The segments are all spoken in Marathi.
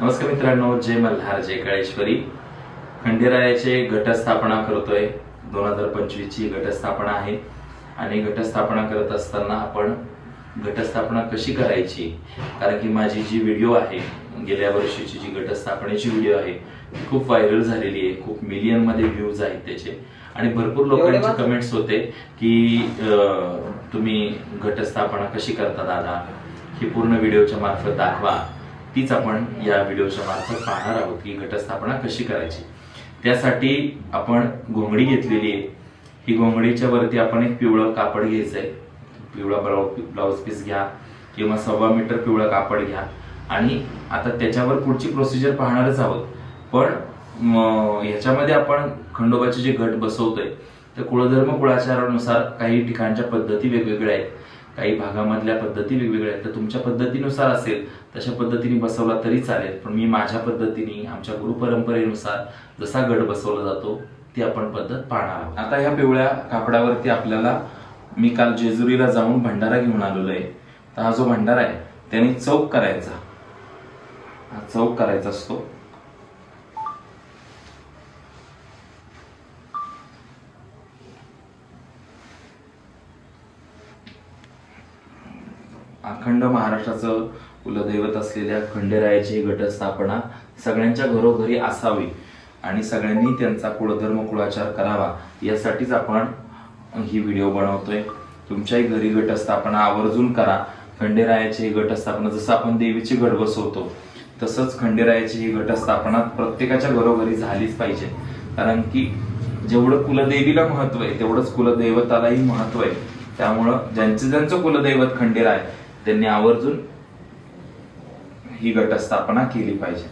नमस्कार मित्रांनो जय मल्हार जय काळेश्वरी. खंडेरायाचे घटस्थापना करतोय. दोन हजार पंचवीस ची घटस्थापना आहे. आणि घटस्थापना करत असताना आपण घटस्थापना कशी करायची? कारण की माझी जी व्हिडिओ आहे गेल्या वर्षीची जी घटस्थापनेची व्हिडिओ आहे ती खूप व्हायरल झालेली आहे. खूप मिलियनमध्ये व्ह्यूज आहेत त्याचे. आणि भरपूर लोकांचे. कमेंट्स होते की तुम्ही घटस्थापना कशी करता दादा? ही पूर्ण व्हिडिओच्या मार्फत दाखवा. तीच आपण या व्हिडिओच्या मार्फत पाहणार आहोत की घटस्थापना कशी करायची. त्यासाठी आपण घोंगडी घेतलेली आहे. ही घोंगडीच्या वरती आपण एक पिवळं कापड घ्यायचं आहे पिवळा ब्लाउज ब्लाउज पीस घ्या किंवा सव्वा मीटर पिवळं कापड घ्या. आणि आता त्याच्यावर पुढची प्रोसिजर पाहणारच आहोत. पण ह्याच्यामध्ये आपण खंडोबाचे जे घट बसवतोय तर कुळधर्म कुळाचारानुसार काही ठिकाणच्या पद्धती वेगवेगळ्या आहेत. काही भागामधल्या पद्धती वेगवेगळ्या आहेत. तर तुमच्या पद्धतीनुसार असेल तशा पद्धतीने बसवला तरी चालेल. पण मी माझ्या पद्धतीने आमच्या गुरु परंपरेनुसार जसा गड बसवला जातो ती आपण पद्धत पाहणार आहोत. आता ह्या पिवळ्या कापडावरती आपल्याला मी काल जेजुरीला जाऊन भंडारा घेऊन आलेलो आहे. तर हा जो भंडारा आहे त्याने चौक करायचा. हा चौक करायचा असतो. अखंड महाराष्ट्राचं कुलदैवत असलेल्या खंडेरायाची घटस्थापना सगळ्यांच्या घरोघरी असावी आणि सगळ्यांनी त्यांचा कुळधर्म कुळाचार करावा यासाठीच आपण ही व्हिडिओ बनवतोय. तुमच्याही घरी घटस्थापना आवर्जून करा. खंडेरायाची ही घटस्थापना जसं आपण देवीची घट बसवतो तसंच खंडेरायाची ही घटस्थापना प्रत्येकाच्या घरोघरी झालीच पाहिजे. कारण की जेवढं कुलदेवीला महत्त्व आहे तेवढंच कुलदैवतालाही महत्त्व आहे. त्यामुळं ज्यांचं ज्यांचं कुलदैवत खंडेराय त्यांनी आवर्जून ही गटस्थापना केली पाहिजे.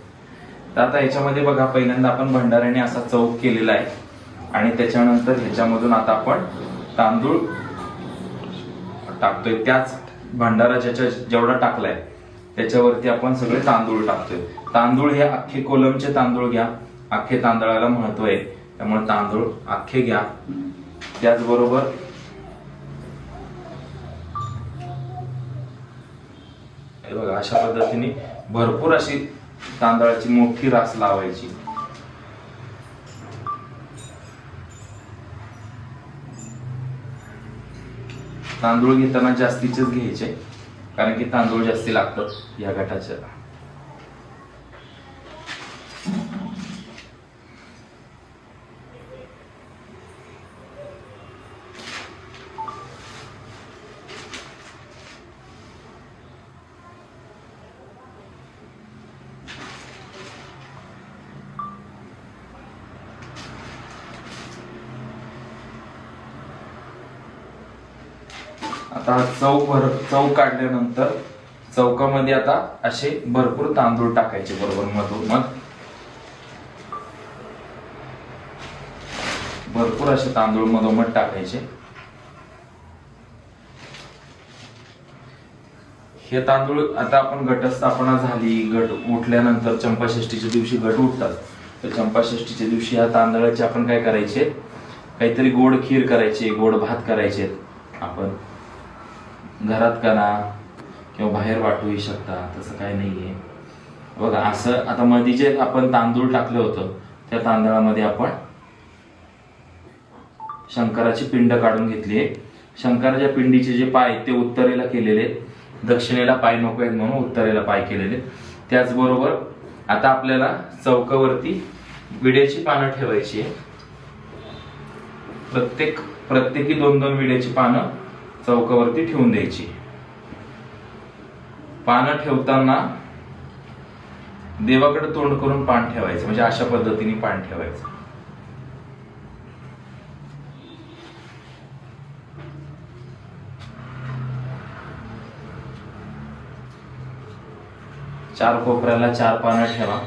तर आता याच्यामध्ये बघा पहिल्यांदा आपण भंडाऱ्याने असा चौक केलेला आहे. आणि त्याच्यानंतर ह्याच्यामधून आता आपण तांदूळ टाकतोय. त्याच भंडारा ज्याच्या जेवढा टाकलाय त्याच्यावरती आपण सगळे तांदूळ टाकतोय. तांदूळ हे अख्खे कोलमचे तांदूळ घ्या. अख्खे तांदळाला महत्त्व आहे. त्यामुळे तांदूळ अख्खे घ्या. त्याचबरोबर हे बघा अशा पद्धतीने भरपूर अशी तांदळाची मोठी रास लावायची. तांदूळ घेताना जास्तीचेच घ्यायचे कारण की तांदूळ जास्ती लागतात या गटाच्या आता चव चौक भर चौक काढल्यानंतर चौकामध्ये आता असे भरपूर तांदूळ टाकायचे बरोबर मधून मग भरपूर असे तांदूळ मधोमध टाकायचे. हे तांदूळ आता आपण घटस्थापना झाली घट उठल्यानंतर चंपाषष्टीच्या दिवशी घट उठतात. तर चंपाषष्टीच्या दिवशी ह्या तांदळाचे आपण काय करायचे? काहीतरी गोड खीर करायचे गोड भात करायचे. आपण घरात करा किंवा बाहेर वाटूही शकता तसं काही नाहीये. बघा असं आता मध्ये जे आपण तांदूळ टाकलं होतं त्या तांदळामध्ये आपण शंकराची पिंड काढून घेतली आहे शंकराच्या पिंडीचे जे पाय ते उत्तरेला केलेले दक्षिणेला पाय नको आहेत म्हणून उत्तरेला पाय केलेले त्याचबरोबर आता आपल्याला चौकावरती विड्याची पानं ठेवायची आहे प्रत्येक प्रत्येकी दोन दोन विड्याची पानं चौकावरती ठेवून द्यायची. पानं ठेवताना देवाकडे तोंड करून पान ठेवायचं म्हणजे अशा पद्धतीने पान ठेवायचं. चार कोपऱ्याला चार पानं ठेवा.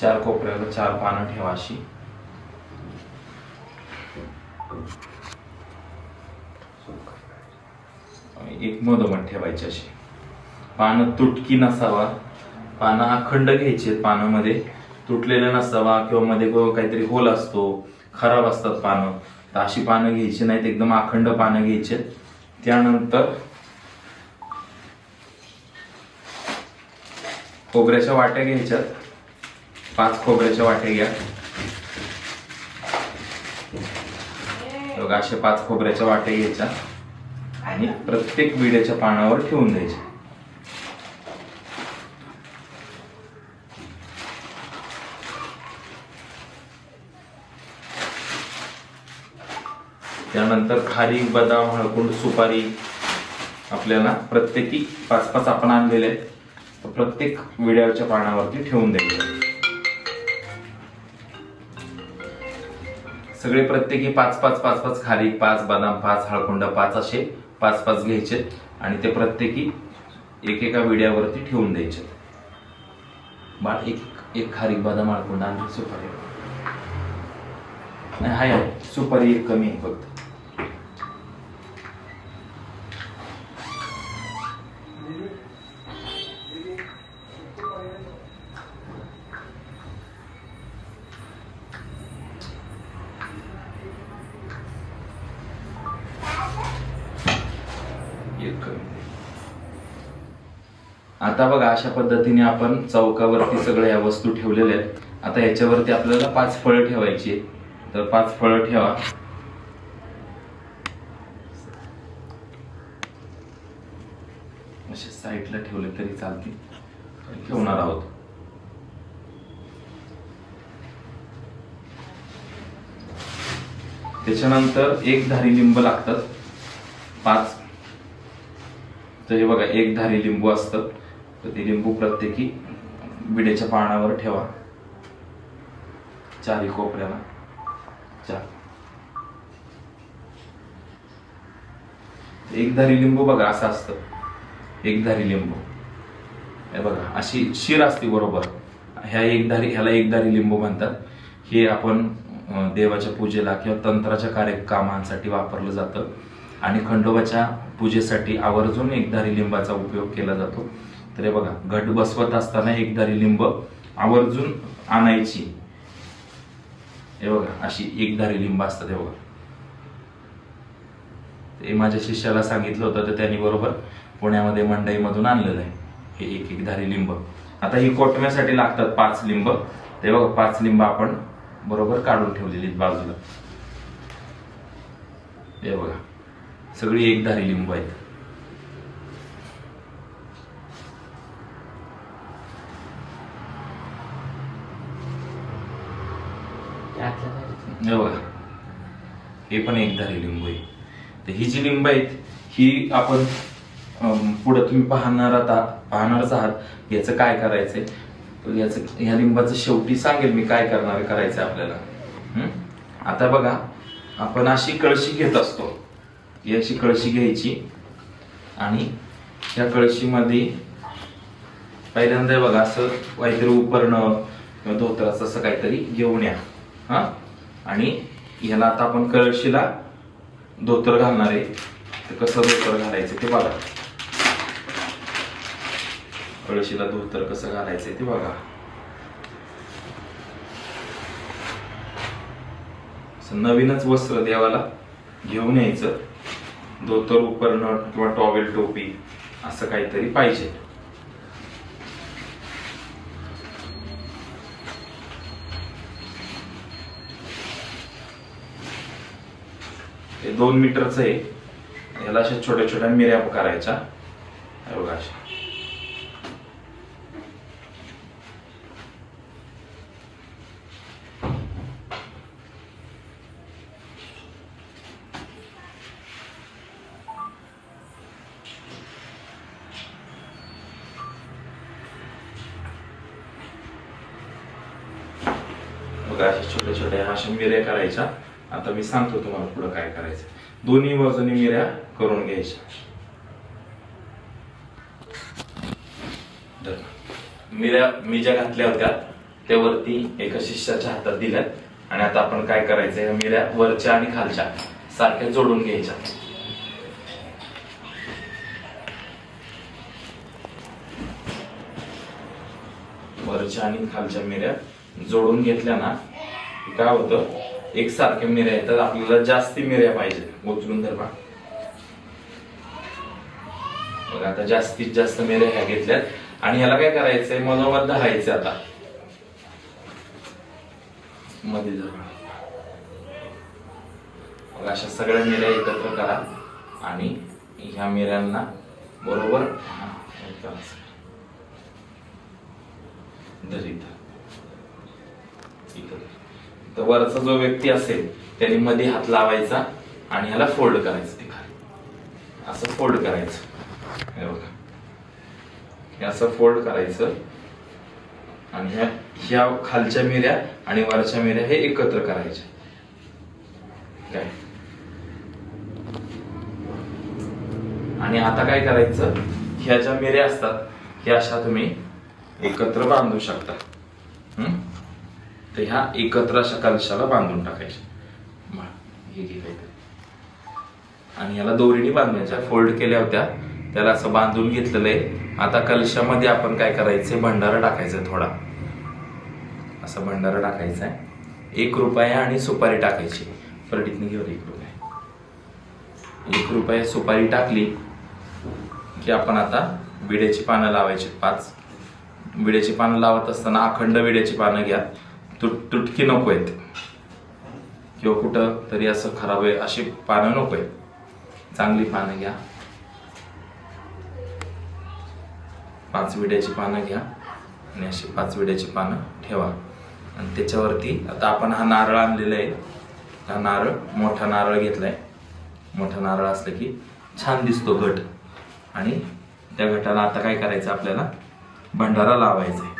चार कोपऱ्याला चार पानं ठेवा अशी. एक मधोमध ठेवायची अशी. पानं तुटकी नसावा. पानं अखंड घ्यायची पानामध्ये. तुटलेलं नसावा किंवा मध्ये काहीतरी होल असतो खराब असतात पानं. तर अशी पानं घ्यायची नाहीत एकदम अखंड पानं घ्यायची त्यानंतर खोबऱ्याच्या वाट्या घ्यायच्यात पाच खोबऱ्याच्या वाट्या घ्या. बघा पाच खोबऱ्याच्या वाट्या घ्यायच्या आणि प्रत्येक विड्याच्या पानावर ठेवून द्यायच्या. त्यानंतर खारी बदाम हळकुंड सुपारी आपल्याला प्रत्येकी पाच पाच आपण आणलेले आहेत. प्रत्येक विड्याच्या पानावरती ठेवून द्यायचे. सगळे प्रत्येकी पाच पाच पाच पाच खारीक पाच बदाम पाच हळकुंड पाच असे पाच पाच घ्यायचे आणि ते प्रत्येकी एकेका विड्यावरती ठेवून द्यायचे. बाळ एक एक खारीक बदाम हळकुंड आणि सुपारी. नाही हाय सुपारी एक कमी आहे फक्त. एक कमी. आता बघा अशा पद्धतीने आपण चौकावरती सगळ्या या वस्तू ठेवलेल्या आहेत. आता याच्यावरती आपल्याला पाच फळं ठेवायची तर पाच फळं ठेवा. असे साईडला ठेवले तरी चालतील. ठेवणार आहोत. त्याच्यानंतर एक धारी लिंब लागतात. पाच तर हे बघा एक धारी लिंबू असतं. तर ते लिंबू प्रत्येकी विड्याच्या पानावर ठेवा. चारी कोपऱ्याला. चार. एक धारी लिंबू बघा असं असतं. एक धारी लिंबू. हे बघा अशी शिर असते बरोबर. ह्या एक धारी ह्याला एक धारी लिंबू म्हणतात. हे आपण देवाच्या पूजेला किंवा तंत्राच्या कार्यक्रमांसाठी वापरलं जातं. आणि खंडोबाच्या पूजेसाठी आवर्जून एकदारी लिंबाचा उपयोग केला जातो. तर हे बघा घट बसवत असताना एकदारी लिंब आवर्जून आणायची. हे बघा अशी एकदारी लिंब असतात हे बघा. ते माझ्या शिष्याला सांगितलं होतं तर त्यांनी बरोबर पुण्यामध्ये मंडईमधून आणलेलं आहे. हे एक एक धारी लिंब आता ही कोटम्यासाठी लागतात पाच लिंब. ते बघा पाच लिंब आपण बरोबर काढून ठेवलेली आहेत बाजूला. हे बघा. सगळी एक धारी लिंब आहेत हे बघा हे. पण एक धारी लिंबू आहे तर ही जी लिंब आहेत ही आपण पुढं तुम्ही पाहणार आता पाहणारच आहात याचं काय करायचंय? तर याचं ह्या लिंबाचं शेवटी सांगेल मी काय करणार करायचं आपल्याला? आता बघा आपण अशी कळशी घेत असतो. ही अशी कळशी घ्यायची आणि या कळशीमध्ये पहिल्यांदा बघा असं काहीतरी उपरणं किंवा धोतराचं असं काहीतरी घेऊन या. हा? आणि ह्याला आता आपण कळशीला धोतर घालणार आहे. तर कसं धोतर घालायचं ते बघा. कळशीला धोतर कसं घालायचं ते बघा. असं नवीनच वस्त्र देवाला घेऊन यायचं. धोतर उपरणं किंवा टॉवेल टोपी असं काहीतरी पाहिजे. हे दोन मीटरचं आहे. याला अशा छोट्या छोट्या मिऱ्या करायच्या. बघा अशा. बघा असे छोट्या छोट्या अशा मिऱ्या करायच्या. आता मी सांगतो तुम्हाला पुढं काय करायचं. दोन्ही बाजूनी मिऱ्या करून घ्यायच्या. मिऱ्या मी ज्या घातल्या होत्या त्यावरती एका शिष्याच्या हातात दिल्यात. आणि आता आपण काय करायचं या मिऱ्या वरच्या आणि खालच्या सारख्या जोडून घ्यायच्या. वरच्या आणि खालच्या मिऱ्या जोडून घेतल्या ना काय होतं? एकसारख्या मिऱ्या येतात. आपल्याला जास्ती मिऱ्या पाहिजे उचलून धर बघा आता जास्तीत जास्त मिऱ्या ह्या घेतल्यात. आणि ह्याला काय करायचंय? मधोमध धरायचं आता. मध्ये मग अशा सगळ्या मिऱ्या एकत्र करा. आणि ह्या मिऱ्यांना बरोबर हा, तर वरचा जो व्यक्ती असेल त्याने मध्ये हात लावायचा आणि ह्याला फोल्ड करायचं ते खाली. असं फोल्ड करायचं. हे बघा. हे असं फोल्ड करायचं. आणि ह्या ह्या खालच्या मिऱ्या आणि वरच्या मिऱ्या हे एकत्र करायचे. काय? आणि आता काय करायचं? ह्या ज्या मिऱ्या असतात ह्या अशा तुम्ही एकत्र बांधू शकता. हम्म? तर ह्या एकत्र अशा कलशाला बांधून टाकायच्या हे आणि याला दोरीने बांधायच्या फोल्ड केल्या होत्या. त्याला असं बांधून घेतलेलं आहे. आता कलशामध्ये आपण काय करायचंय? भंडारा टाकायचा थोडा. असा भंडारा टाकायचा आहे. एक रुपया आणि सुपारी टाकायची. परडीतनं घेऊन एक रुपये. एक रुपये सुपारी टाकली की आपण आता विड्याची पानं लावायची. पाच. विड्याची पानं लावत असताना अखंड विड्याची पानं घ्या. तुट तुटकी नको आहेत किंवा कुठं तरी असं खराब आहे अशी पानं नको आहेत चांगली पानं घ्या. पाच विड्याची पानं घ्या आणि अशी पाच विड्याची पानं ठेवा. आणि त्याच्यावरती आता आपण हा नारळ आणलेला आहे. हा नारळ मोठा नारळ घेतलाय. मोठा नारळ असलं की छान दिसतो घट. आणि त्या घटाला आता काय करायचं आपल्याला? भंडारा लावायचा आहे.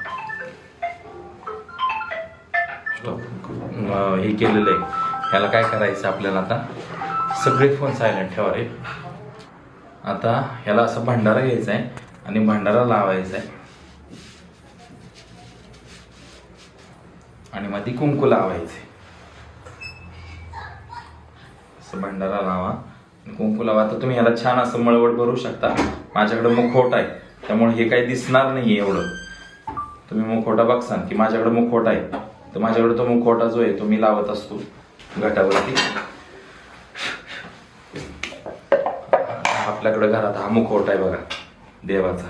हे केलेलं आहे ह्याला काय करायचं आपल्याला आता? सगळे फोन सायलेंट ठेवा रे. आता ह्याला असं भंडारा घ्यायचा आहे आणि भंडारा लावायचा आहे आणि मध्ये कुंकू लावायचे. असं भंडारा लावा. आणि कुंकू लावा. तर तुम्ही ह्याला छान असं मळवट भरू शकता. माझ्याकडे मुखवटा आहे. त्यामुळे हे काही दिसणार नाही एवढं. तुम्ही मुखवटा बघसान की माझ्याकडे मुखवटा आहे. तर माझ्याकडे तो मुखवटा जो आहे तो मी लावत असतो घटावरती. आपल्याकडे घरात हा मुखवटा आहे बघा देवाचा.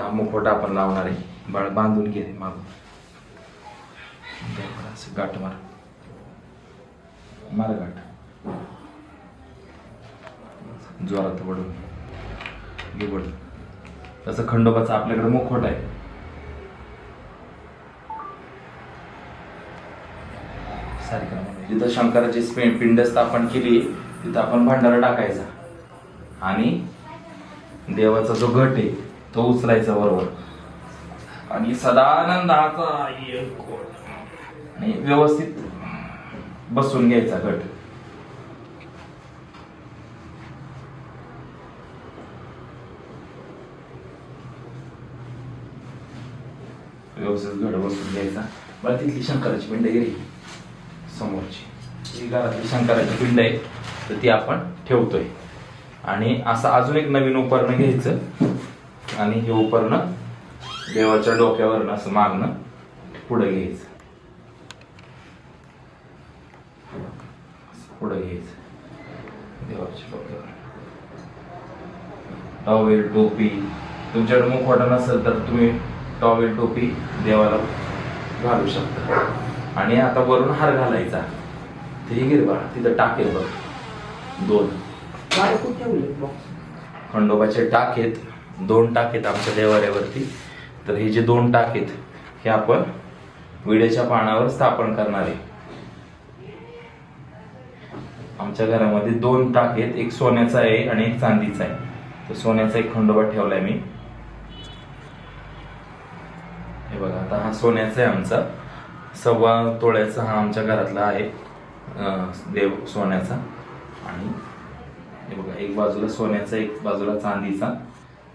हा मुखवटा आपण लावणार आहे. बाळ बांधून घे मागून. असं गाठ मार. मार गाठ. जोरात वडून घे वडून तसं खंडोबाचा आपल्याकडे मुखवटा आहे. सारखं जिथं शंकराची पिंड स्थापन केली तिथं आपण भंडारा टाकायचा. आणि देवाचा जो घट आहे तो उचलायचा बरोबर आणि सदानंदाचा आणि व्यवस्थित बसून घ्यायचा घट. व्यवस्थित घट बसून घ्यायचा. बरं तिथली शंकराची पिंड गेली. समोरची. ही घरातली शंकराची पिंड आहे तर ती आपण ठेवतोय. आणि असं अजून एक नवीन उपकरण घ्यायचं. आणि हे उपकरण देवाच्या डोक्यावरनं असं मागणं पुढे घ्यायचं. पुढे घ्यायचं. देवाच्या डोक्यावर टॉवेल टोपी. तुमच्याकडे मुखवटा नसेल तर तुम्ही टॉवेल टोपी देवाला घालू शकता. आणि आता वरून हार घालायचा. ते हे गिर बाळा तिथं टाकेल बघ. दोन. खंडोबाचे टाक आहेत. दोन टाक आहेत आमच्या देवाऱ्यावरती. तर हे जे दोन टाक आहेत हे आपण विड्याच्या पानावर स्थापन करणार आहे. आमच्या घरामध्ये दोन टाक आहेत. एक सोन्याचा आहे आणि एक चांदीचा आहे. तर सोन्याचा एक खंडोबा ठेवलाय मी. हे बघा आता हा सोन्याचा आहे आमचा. सव्वा तोळ्याचा हा आमच्या घरातला आहे देव सोन्याचा. आणि हे बघा एक बाजूला सोन्याचा एक बाजूला चांदीचा.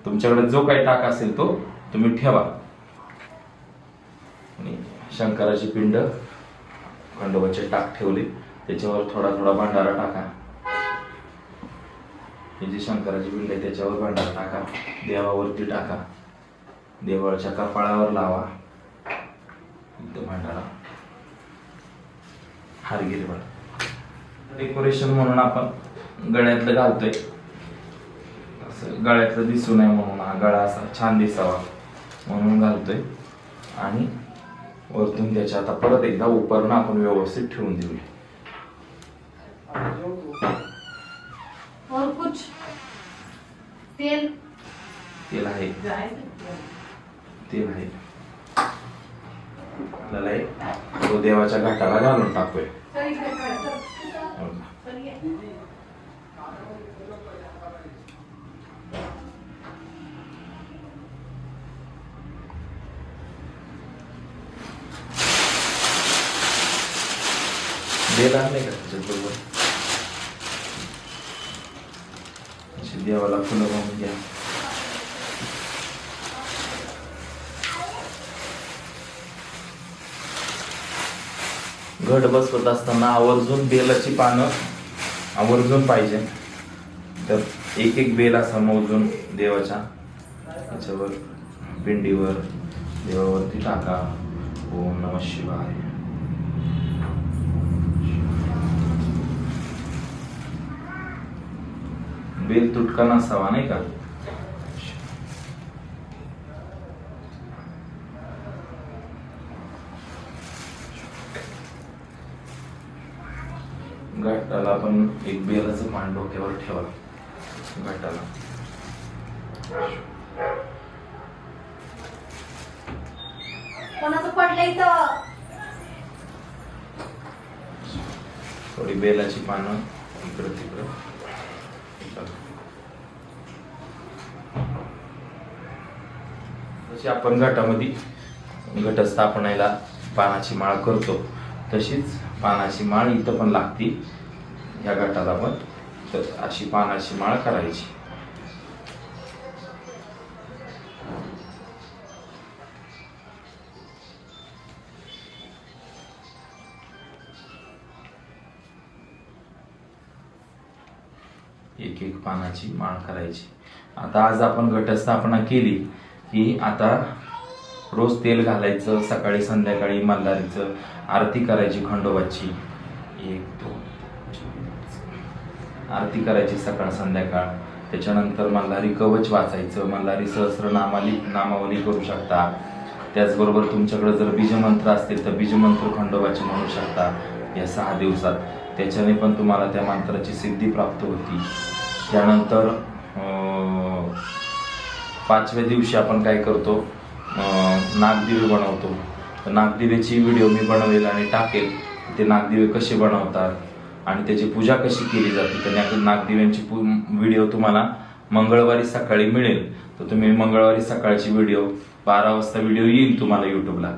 तुमच्याकडे जो काही टाक असेल तो तुम्ही ठेवा. आणि शंकराची पिंड खंडोबाचे टाक ठेवले. त्याच्यावर थोडा थोडा भांडारा टाका. हे जी शंकराची पिंड आहे त्याच्यावर भांडारा टाका. देवावरती टाका. देवाच्या कपाळावर लावा. भंडारा. हारगिरी बघा डेकोरेशन म्हणून आपण गळ्यातलं घालतोय. असं गळ्यातलं दिसू नये म्हणून हा गळा असा छान दिसावा म्हणून घालतोय. आणि वरतून त्याच्या आता परत एकदा उपरणं आपण व्यवस्थित ठेवून देऊया. और कुछ? तेल? तेल आहे. तेल आहे. आपल्याला हे तो देवाच्या घाटाला घालून टाकूया हो का? बेल का त्याच्याबरोबर अशी देवाला फुलं वाहून घ्या घट बसवत असताना आवर्जून बेलाची पानं आवर्जून पाहिजे. तर एक एक बेल असा मोजून देवाच्या त्याच्यावर पिंडीवर देवावरती टाका. ओम नम शिवाय. बेल तुटका नसावा नाही का? घाटाला आपण एक बेलाचं पान डोक्यावर ठेवा घाटाला. पडलंय थोडी बेलाची पानं इकडं तिकडं. जशी आपण घाटामध्ये घटस्थापनेला पानाची माळ करतो तशीच पानाची माळ इथं पण लागती. ह्या गटाला आपण तर अशी पानाची माळ करायची. एक एक पानाची माळ करायची. आता आज आपण घटस्थापना केली की आता रोज तेल घालायचं सकाळी संध्याकाळी मल्हारीचं आरती करायची खंडोबाची. एक दोन. आरती करायची सकाळ संध्याकाळ. त्याच्यानंतर मल्हारी कवच वाचायचं. मल्हारी सहस्र नामाली नामावली करू शकता. त्याचबरोबर तुमच्याकडे जर बीजमंत्र असतील तर बीजमंत्र खंडोबाचे म्हणू शकता. या सहा दिवसात. त्याच्याने पण तुम्हाला त्या मंत्राची सिद्धी प्राप्त होती. त्यानंतर पाचव्या दिवशी आपण काय करतो? नागदिवे बनवतो. तर नागदिवेची व्हिडिओ मी बनवेल आणि टाकेल. ते नागदिवे कसे बनवतात? आणि त्याची पूजा कशी केली जाते तर नाग- नागदिव्यांची पू व्हिडिओ तुम्हाला मंगळवारी सकाळी मिळेल. तर तुम्ही मंगळवारी सकाळची व्हिडिओ बारा वाजता व्हिडिओ येईल तुम्हाला यूट्यूबला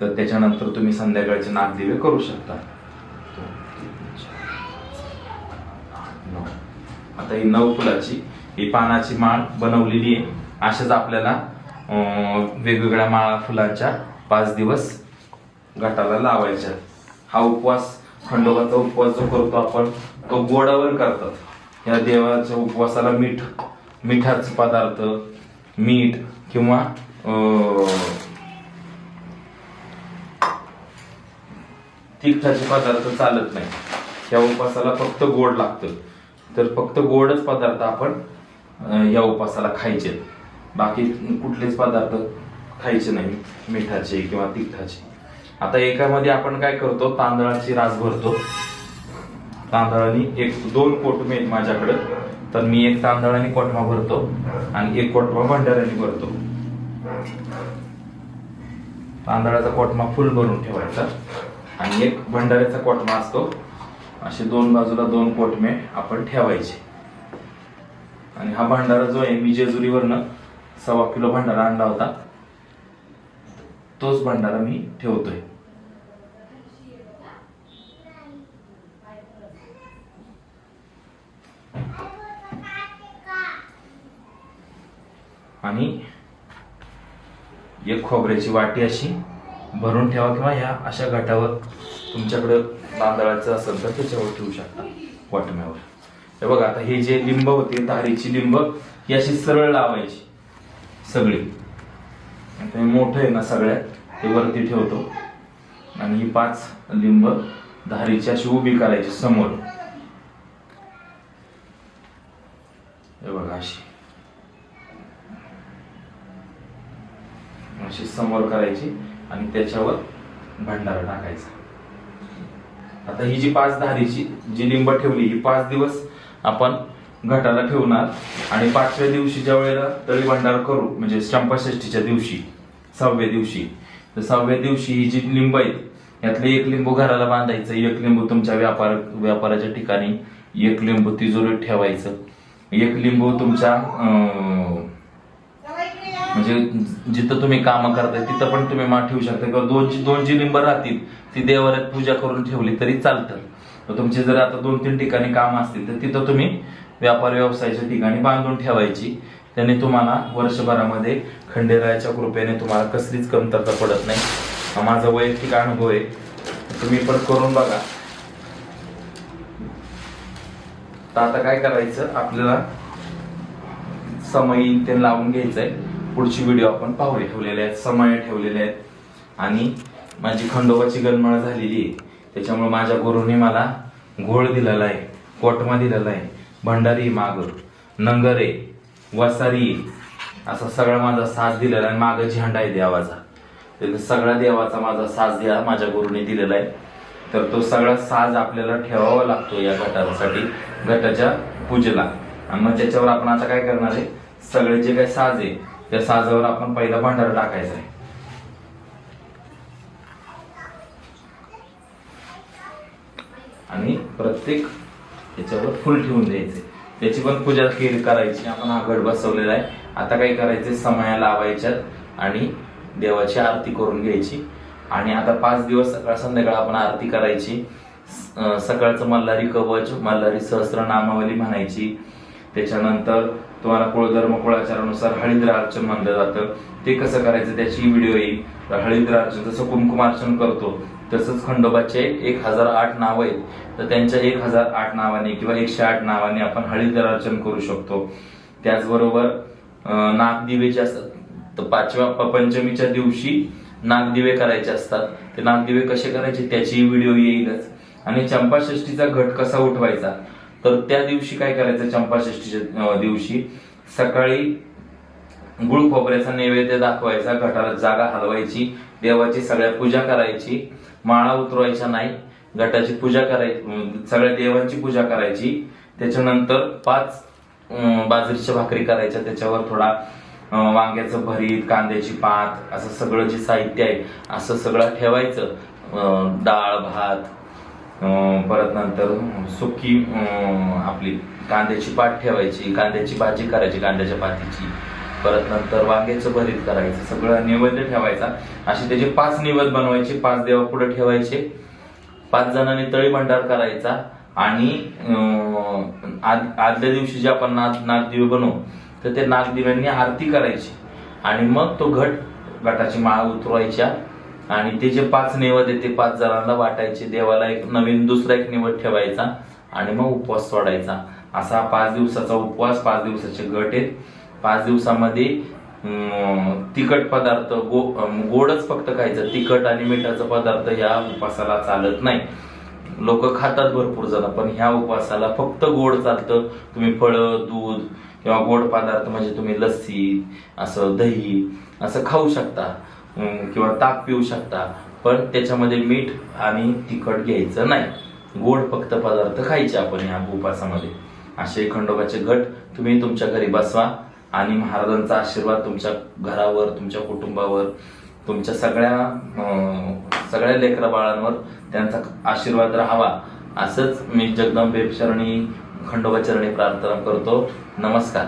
तर त्याच्यानंतर तुम्ही संध्याकाळचे नागदिवे करू शकता. आता ही नऊ फुलाची ही पानाची माळ बनवलेली आहे. अशाच आपल्याला वेगवेगळ्या माळा फुलांच्या पाच दिवस घाटाला लावायच्या. हा उपवास खंडोबाचा उपवास जो करतो आपण तो गोडावर करतात. या देवाच्या उपवासाला मीठ मिठाचे पदार्थ मीठ किंवा तिखटाचे पदार्थ चालत नाही. या उपवासाला फक्त गोड लागतं. तर फक्त गोडच पदार्थ आपण या उपवासाला खायचे बाकी कुठलेच पदार्थ खायचे नाही मिठाचे किंवा तिखटाचे. आता एकामध्ये आपण काय करतो? तांदळाची रास भरतो. तांदळानी एक दोन कोटमे आहेत माझ्याकडे. तर मी एक तांदळाने कोटमा भरतो आणि एक कोटमा भंडाऱ्याने भरतो. तांदळाचा कोटमा फुल भरून ठेवायचा आणि एक भंडाऱ्याचा कोटमा असतो. असे दोन बाजूला दोन कोटमे आपण ठेवायचे. आणि हा भंडारा जो आहे मी जेजुरीवरनं सव्वा किलो भंडारा आणला होता. तोच भंडारा मी ठेवतोय. आणि एक खोबऱ्याची वाटी अशी भरून ठेवा किंवा ह्या अशा घाटावर तुमच्याकडं तांदळाचं असेल तर त्याच्यावर ठेवू शकता वाटम्यावर हे बघा आता हे जे लिंब होते तारीची लिंब ही अशी सरळ लावायची सगळी. मोठं आहे ना सगळ्यात ते वरती ठेवतो. आणि ही पाच लिंब धारीची अशी उभी करायची समोर. हे बघा अशी. अशी समोर करायची आणि त्याच्यावर भंडारा टाकायचा. आता ही जी पाच धारीची जी लिंब ठेवली ही पाच दिवस आपण घटाला ठेवणार आणि पाचव्या दिवशीच्या वेळेला तळी भंडार करू म्हणजे चंपाषष्टीच्या दिवशी सहाव्या दिवशी तर सहाव्या दिवशी ही जी लिंब आहेत यातले एक लिंबू घराला बांधायचं एक लिंबू तुमच्या व्यापार व्यापाराच्या ठिकाणी एक लिंबू तिजोरीत ठेवायचं एक लिंबू तुमच्या अं, म्हणजे जिथं तुम्ही काम करताय तिथं पण तुम्ही माठ ठेवू शकता. किंवा दोन जी दोन जी लिंब राहतील ती देवाऱ्यात पूजा करून ठेवली तरी चालतं. तुमचे जर आता दोन तीन ठिकाणी काम असतील तर तिथं तुम्ही व्यापार व्यवसायाच्या ठिकाणी बांधून ठेवायची. त्याने तुम्हाला वर्षभरामध्ये खंडेरायाच्या कृपेने तुम्हाला कसलीच कमतरता पडत नाही. हा माझा वैयक्तिक अनुभव आहे. तुम्ही पण करून बघा. तर आता काय करायचं? आपल्याला समय ते लावून घ्यायचंय. पुढची व्हिडिओ आपण पाहूया. ठेवलेले आहेत समाया ठेवलेले आहेत. आणि माझी खंडोबाची गणमळ झालेली आहे. त्याच्यामुळे माझ्या गुरुने मला घोळ दिलेला आहे कोटमा दिलेला आहे. भंडारी माग नंगरे वसारी असा सगळा माझा साथ दिलेला आहे. माग झेंडा आहे देवाचा. तर सगळ्या देवाचा माझा साज द्या माझ्या गुरुने दिलेला आहे. तर तो सगळा साज आपल्याला ठेवावा लागतो या गटासाठी गटाच्या पूजेला. आणि मग त्याच्यावर आपण आता काय करणार आहे? सगळे जे काही साज आहे त्या साजावर आपण पहिला भांडारा टाकायचा आहे. आणि प्रत्येक त्याच्यावर फुल ठेवून द्यायचे. त्याची पण पूजा खीर करायची आपण हा घट बसवलेला आहे. आता काय करायचे समया लावायच्यात आणि देवाची आरती करून घ्यायची. आणि आता पाच दिवस सकाळ संध्याकाळ आपण आरती करायची. सकाळचं मल्हारी कवच मल्हारी सहस्र नामावली म्हणायची. त्याच्यानंतर तुम्हाला कुळधर्म कुळाचारानुसार हळीद्रार्चन म्हणलं जातं. ते कसं करायचं त्याची व्हिडिओ येईल. तर हळीद्रार्चन जसं कुंकुमार्चन करतो तसंच खंडोबाचे एक हजार आठ नाव आहेत. तर त्यांच्या एक हजार आठ नावाने किंवा एकशे आठ नावाने आपण हळीद्रार्चन करू शकतो. त्याचबरोबर अं, नागदिवे जे असतात तर पाचव्या पंचमीच्या दिवशी नागदिवे करायचे असतात. ते नागदिवे कसे करायचे त्याची व्हिडिओ येईलच. आणि चंपाषष्टीचा घट कसा उठवायचा? तर त्या दिवशी काय करायचं चंपाषष्टीच्या दिवशी सकाळी गुळ खोबऱ्याचा नैवेद्य दाखवायचा घटाला जागा हलवायची देवाची सगळ्या पूजा करायची माळा उतरवायच्या नाही घटाची पूजा करायची सगळ्या देवांची पूजा करायची. त्याच्यानंतर पाच बाजरीच्या भाकरी करायच्या त्याच्यावर थोडा वांग्याचं भरीत कांद्याची पात असं सगळं जे साहित्य आहे असं सगळं ठेवायचं. अं, डाळ भात परत नंतर सुकी आपली कांद्याची पात ठेवायची कांद्याची भाजी करायची कांद्याच्या पातीची. परत नंतर वांग्याचं भरीत करायचं सगळं नैवेद्य ठेवायचा. असे त्याचे पाच निवद बनवायचे पाच देवा पुढे ठेवायचे. पाच जणांनी तळी भंडार करायचा आणि आद- आदल्या दिवशी जे आपण नाग नागदिवे बनवू तर त्या नागदिव्यांनी आरती करायची. आणि मग तो घट घटाची माळ उतरवायच्या. आणि ते जे पाच नैवेद्य आहे ते पाच जणांना वाटायचे. देवाला एक नवीन दुसरा एक निवड ठेवायचा आणि मग उपवास सोडायचा. असा पाच दिवसाचा उपवास पाच दिवसाचे गट आहेत. पाच दिवसामध्ये तिखट पदार्थ गो गोडच फक्त खायचं. तिखट आणि मिठाचा पदार्थ ह्या उपवासाला चालत नाही. लोक खातात भरपूर जण पण ह्या उपवासाला फक्त गोड चालतं. तुम्ही फळं दूध किंवा गोड पदार्थ म्हणजे तुम्ही लस्सी असं दही असं खाऊ शकता. किंवा ताक पिऊ शकता पण त्याच्यामध्ये मीठ आणि तिखट घ्यायचं नाही. गोड फक्त पदार्थ खायचे आपण ह्या उपासामध्ये. असे खंडोबाचे घट तुम्ही तुमच्या घरी बसवा आणि महाराजांचा आशीर्वाद तुमच्या घरावर तुमच्या कुटुंबावर तुमच्या सगळ्या सगळ्या लेकरा बाळांवर त्यांचा आशीर्वाद राहावा. असंच मी जगदंबे चरणी खंडोबा चरणी प्रार्थना करतो. नमस्कार.